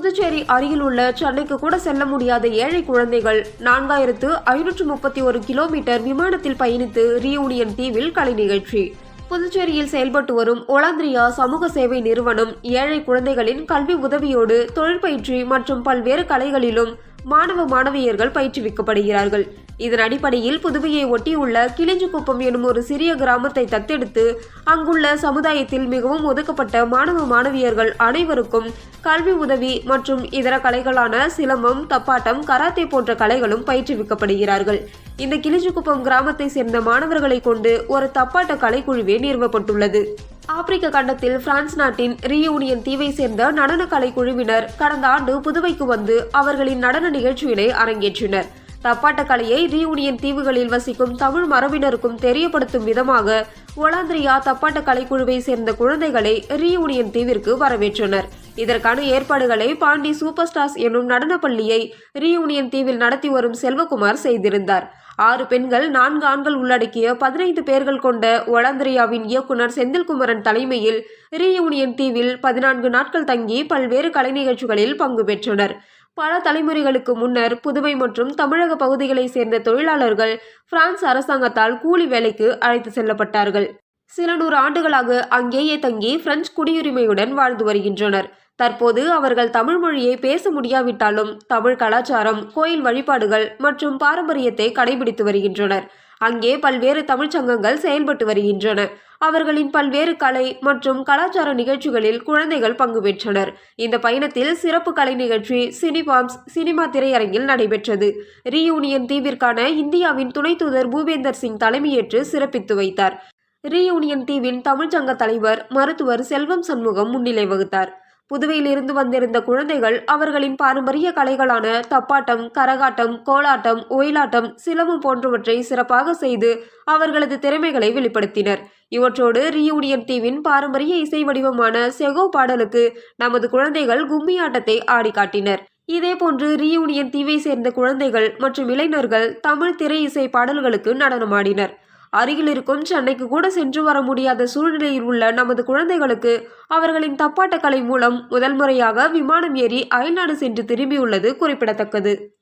புதுச்சேரி அருகில் உள்ள சென்னைக்கு கூட செல்ல முடியாத ஏழை குழந்தைகள் நான்காயிரத்து ஐநூற்று முப்பத்தி ஒரு கிலோமீட்டர் விமானத்தில் பயணித்து ரீயூனியன் தீவில் கலை நிகழ்ச்சி. புதுச்சேரியில் செயல்பட்டு வரும் ஒலாந்திரியா சமூக சேவை நிறுவனம் ஏழை குழந்தைகளின் கல்வி உதவியோடு தொழிற்பயிற்சி மற்றும் பல்வேறு கலைகளிலும் மாணவ மாணவியர்கள் பயிற்றுவிக்கப்படுகிறார்கள். இதன் அடிப்படையில் புதுவையை ஒட்டியுள்ள கிளிஞ்சுக்குப்பம் எனும் ஒரு சிறிய கிராமத்தை தத்தெடுத்து அங்குள்ள சமுதாயத்தில் மிகவும் ஒதுக்கப்பட்ட மாணவ மாணவியர்கள் அனைவருக்கும் கல்வி உதவி மற்றும் இதர கலைகளான சிலம்பம் தப்பாட்டம் கராத்தே போன்ற கலைகளும் பயிற்றுவிக்கப்படுகிறார்கள். இந்த கிளிஞ்சுக்குப்பம் கிராமத்தை சேர்ந்த மாணவர்களை கொண்டு ஒரு தப்பாட்ட கலைக்குழுவே நிறுவப்பட்டுள்ளது. ஆப்பிரிக்க கண்டத்தில் பிரான்ஸ் நாட்டின் ரீயூனியன் தீவை சேர்ந்த நடன கலைக்குழுவினர் கடந்த ஆண்டு புதுவைக்கு வந்து அவர்களின் நடன நிகழ்ச்சியினை அரங்கேற்றினர். தப்பாட்டக்கலையை ரீயூனியன் தீவுகளில் வசிக்கும் தமிழ் மரபினருக்கும் தெரியப்படுத்தும் விதமாக ஒலாந்திரியா தப்பாட்ட கலைக்குழுவை சேர்ந்த குழந்தைகளை ரீயூனியன் தீவிற்கு வரவேற்றனர். இதற்கான ஏற்பாடுகளை பாண்டி சூப்பர் ஸ்டார்ஸ் என்னும் நடனப்பள்ளியை ரீயூனியன் தீவில் நடத்தி வரும் செல்வகுமார் செய்திருந்தார். ஆறு பெண்கள் நான்கு ஆண்கள் உள்ளடக்கிய பதினைந்து பேர்கள் கொண்ட ஒலாந்திரியாவின் இயக்குனர் செந்தில்குமரன் தலைமையில் ரீயூனியன் தீவில் பதினான்கு நாட்கள் தங்கி பல்வேறு கலை நிகழ்ச்சிகளில் பங்கு பெற்றனர். பல தலைமுறைகளுக்கு முன்னர் புதுவை மற்றும் தமிழக பகுதிகளை சேர்ந்த தொழிலாளர்கள் பிரான்ஸ் அரசாங்கத்தால் கூலி வேலைக்கு அழைத்து செல்லப்பட்டார்கள். சில நூறு ஆண்டுகளாக அங்கேயே தங்கி பிரெஞ்சு குடியுரிமையுடன் வாழ்ந்து வருகின்றனர். தற்போது அவர்கள் தமிழ் மொழியை பேச முடியாவிட்டாலும் தமிழ் கலாச்சாரம் கோயில் வழிபாடுகள் மற்றும் பாரம்பரியத்தை கடைபிடித்து வருகின்றனர். அங்கே பல்வேறு தமிழ்ச்சங்கங்கள் செயல்பட்டு வருகின்றன. அவர்களின் பல்வேறு கலை மற்றும் கலாச்சார நிகழ்ச்சிகளில் குழந்தைகள் பங்கு பெற்றனர். இந்த பயணத்தில் சிறப்பு கலை நிகழ்ச்சி சினிபாம்ஸ் சினிமா திரையரங்கில் நடைபெற்றது. ரீயூனியன் தீவிற்கான இந்தியாவின் துணை தூதர் பூபேந்தர் சிங் தலைமையேற்று சிறப்பித்து வைத்தார். ரீயூனியன் தீவின் தமிழ்ச்சங்க தலைவர் மருத்துவர் செல்வம் சண்முகம் முன்னிலை வகுத்தார். புதுவையிலிருந்து வந்திருந்த குழந்தைகள் அவர்களின் பாரம்பரிய கலைகளான தப்பாட்டம் கரகாட்டம் கோலாட்டம் ஒயிலாட்டம் சிலம்பம் போன்றவற்றை சிறப்பாக செய்து அவர்களது திறமைகளை வெளிப்படுத்தினர். இவற்றோடு ரீயூனியன் தீவின் பாரம்பரிய இசை வடிவமான செகோ பாடலுக்கு நமது குழந்தைகள் கும்மி ஆட்டத்தை ஆடி காட்டினர் இதேபோன்று ரீயூனியன் தீவை சேர்ந்த குழந்தைகள் மற்றும் இளைஞர்கள் தமிழ் திரை இசை பாடல்களுக்கு நடனமாடினர். அருகில் இருக்கும் சென்னைக்கு கூட சென்று வர முடியாத சூழ்நிலையில் உள்ள நமது குழந்தைகளுக்கு அவர்களின் தப்பாட்டக்கலை மூலம் முதல் முறையாக விமானம் ஏறி அயல்நாடு சென்று திரும்பியுள்ளது குறிப்பிடத்தக்கது.